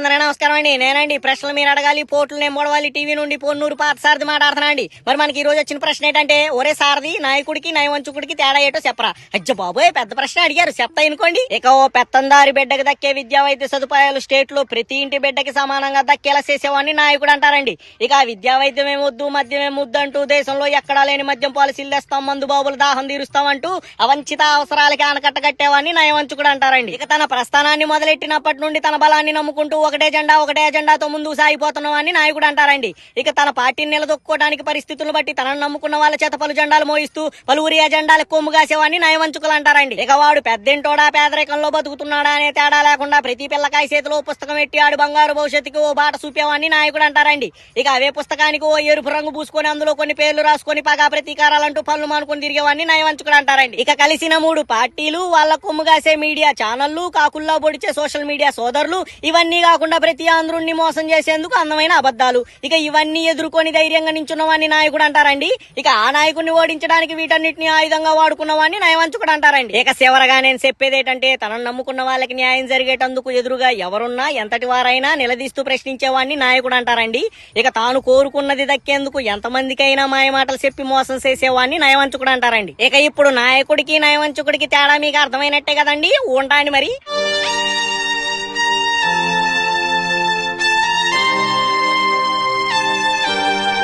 అందరూ నమస్కారం అండి. నేనండి ప్రశ్నలు మీరు అడగాలి పోట్లు నేను మూడవాలి టీవీ నుండి పొన్నూరు పాత సార్ది మాట్లాడుతున్నా అండి మరి మనకి ఈ రోజు వచ్చిన ప్రశ్న ఏంటంటే ఒరే సారథి నాయకుడికి నయవంచుకుడికి తేడా ఏటో చెప్పరా. అజ్జ బాబోయ్ పెద్ద ప్రశ్న అడిగారు చెప్తా అనుకోండి. ఇక ఓ పెత్తందారి బిడ్డకి దక్కే విద్యా వైద్య సదుపాయాలు స్టేట్లో ప్రతి ఇంటి బిడ్డకి సమానంగా దక్కేలా చేసేవాడిని నాయకుడు అంటారండి. ఇక విద్యా వైద్యం ఏమొద్దు మద్యం ఏమొద్దు అంటూ దేశంలో ఎక్కడా లేని మద్యం పాలసీలు తెస్తాం మందు బాబులు దాహం తీరుస్తాం అంటూ అవంచిత అవసరాలకి ఆనకట్ట కట్టేవాడిని నయవంచుకుడు అంటారండి. ఇక తన ప్రస్థానాన్ని మొదలెట్టినప్పటి నుండి తన బలాన్ని నమ్ముకుంటూ ఒకటే జెండా ఒకటే ఎజెండాతో ముందుకు సాగిపోతున్నామని నాయకుడు అంటారండి. ఇక తన పార్టీని నిలదొక్కుకోవడానికి పరిస్థితులు బట్టి తనను నమ్ముకున్న వాళ్ళ చేత పలు జెండాలు మోయిస్తూ పలువురి ఎజెండాలకు కొమ్ము కాసేవాడిని నయవంచుకులు అంటారండి. ఇక వాడు పెద్దింటోడా పేదరికంలో బతుకుతున్నాడా అనే తేడా లేకుండా ప్రతి పిల్లకాయ చేతిలో పుస్తకం ఎట్టి ఆడు బంగారు భవిష్యత్తుకి ఓ బాట చూపేవాడిని నాయకుడు అంటారండి. ఇక అవే పుస్తకానికి ఓ ఎరుపు రంగు పూసుకొని అందులో కొన్ని పేర్లు రాసుకొని పగా ప్రతీకారాలంటూ పనులు మానుకొని తిరిగేవాడిని నయవంచుకుడు అంటారండి. ఇక కలిసిన మూడు పార్టీలు వాళ్ళ కొమ్ము కాసే మీడియా ఛానళ్ళు కాకుల్లో పొడిచే సోషల్ మీడియా సోదరులు ఇవన్నీ కాకుండా ప్రతి ఆంధ్రుణ్ణి మోసం చేసేందుకు అందమైన అబద్ధాలు. ఇక ఇవన్నీ ఎదుర్కొని ధైర్యంగా నించున్నవాడిని నాయకుడు అంటారండి. ఇక ఆ నాయకుడిని ఓడించడానికి వీటన్నిటిని ఆయుధంగా వాడుకున్న వాడిని నయవంచుకుడు అంటారండి. ఇక చివరగా నేను చెప్పేది ఏంటంటే తనను నమ్ముకున్న వాళ్ళకి న్యాయం జరిగేటందుకు ఎదురుగా ఎవరున్నా ఎంతటి వారైనా నిలదీస్తూ ప్రశ్నించేవాడిని నాయకుడు అంటారండి. ఇక తాను కోరుకున్నది దక్కేందుకు ఎంతమందికైనా మాయమాటలు చెప్పి మోసం చేసేవాడిని నయవంచుకుడు అంటారండి. ఇక ఇప్పుడు నాయకుడికి నయవంచుకుడికి తేడా మీకు అర్థమైనట్టే కదండి? ఉంటాండి మరి.